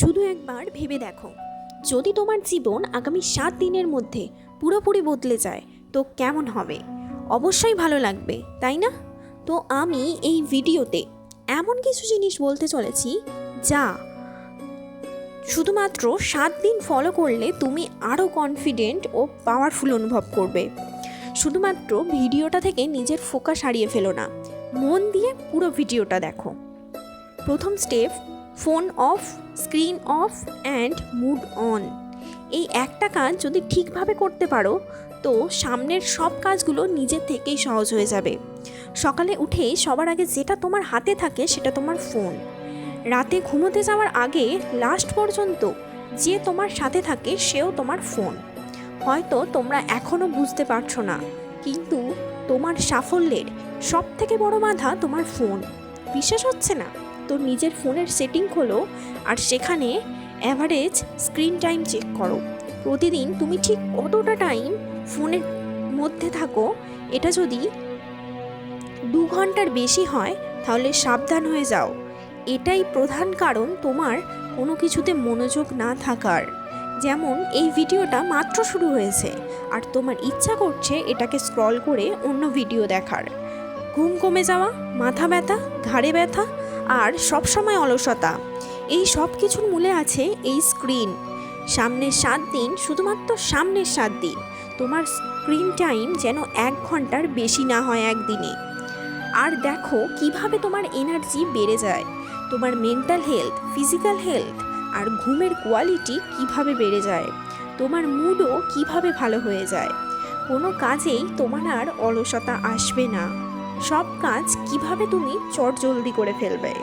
শুধু একবার ভেবে দেখো। যদি তোমার জীবন আগামী সাত দিনের মধ্যে পুরোপুরি বদলে যায়, তো কেমন হবে? অবশ্যই ভালো লাগবে, তাই না? তো আমি এই ভিডিওতে এমন কিছু জিনিস বলতে চলেছি যা শুধুমাত্র সাত দিন ফলো করলে তুমি আরও কনফিডেন্ট ও পাওয়ারফুল অনুভব করবে। শুধুমাত্র ভিডিওটা থেকে নিজের ফোকাস হারিয়ে ফেলো না, মন দিয়ে পুরো ভিডিওটা দেখো। প্রথম step phone off, screen off and mood on. এই একটা কাজ যদি ঠিকভাবে করতে পারো, তো সামনের সব কাজগুলো নিজের থেকেই সহজ হয়ে যাবে। সকালে উঠে সবার আগে যেটা তোমার হাতে থাকে সেটা তোমার ফোন। রাতে ঘুমোতে যাওয়ার আগে লাস্ট পর্যন্ত যে তোমার সাথে থাকে সেও তোমার ফোন। হয়তো তোমরা এখনও বুঝতে পারছ না, কিন্তু তোমার সাফল্যের সব থেকে বড় বাধা তোমার ফোন। বিশ্বাস হচ্ছে না? তো নিজের ফোনের সেটিং খোলো আর সেখানে অ্যাভারেজ স্ক্রিন টাইম চেক করো। প্রতিদিন তুমি ঠিক কতটা টাইম ফোনের মধ্যে থাকো, এটা যদি দু ঘণ্টার বেশি হয়, তাহলে সাবধান হয়ে যাও। এটাই প্রধান কারণ তোমার কোনো কিছুতে মনোযোগ না থাকার। যেমন এই ভিডিওটা মাত্র শুরু হয়েছে আর তোমার ইচ্ছা করছে এটাকে স্ক্রল করে অন্য ভিডিও দেখার। ঘুম কমে যাওয়া, মাথা ব্যথা, ঘাড়ে ব্যথা আর সবসময় অলসতা। এই সব কিছুর মূলে আছে এই স্ক্রিন সামনের সাত দিন শুধুমাত্র সামনের সাত দিন। তোমার স্ক্রিন টাইম যেন এক ঘণ্টার বেশি না হয় একদিনে। আর দেখো কীভাবে তোমার এনার্জি বেড়ে যায়। তোমার মেন্টাল হেলথ ফিজিক্যাল হেলথ আর ঘুমের কোয়ালিটি কীভাবে বেড়ে যায়। তোমার মুডও কীভাবে ভালো হয়ে যায়। কোনো কাজেই তোমার আর অলসতা আসবে না। সব কাজ কীভাবে তুমি চট জলদি করে ফেলবে?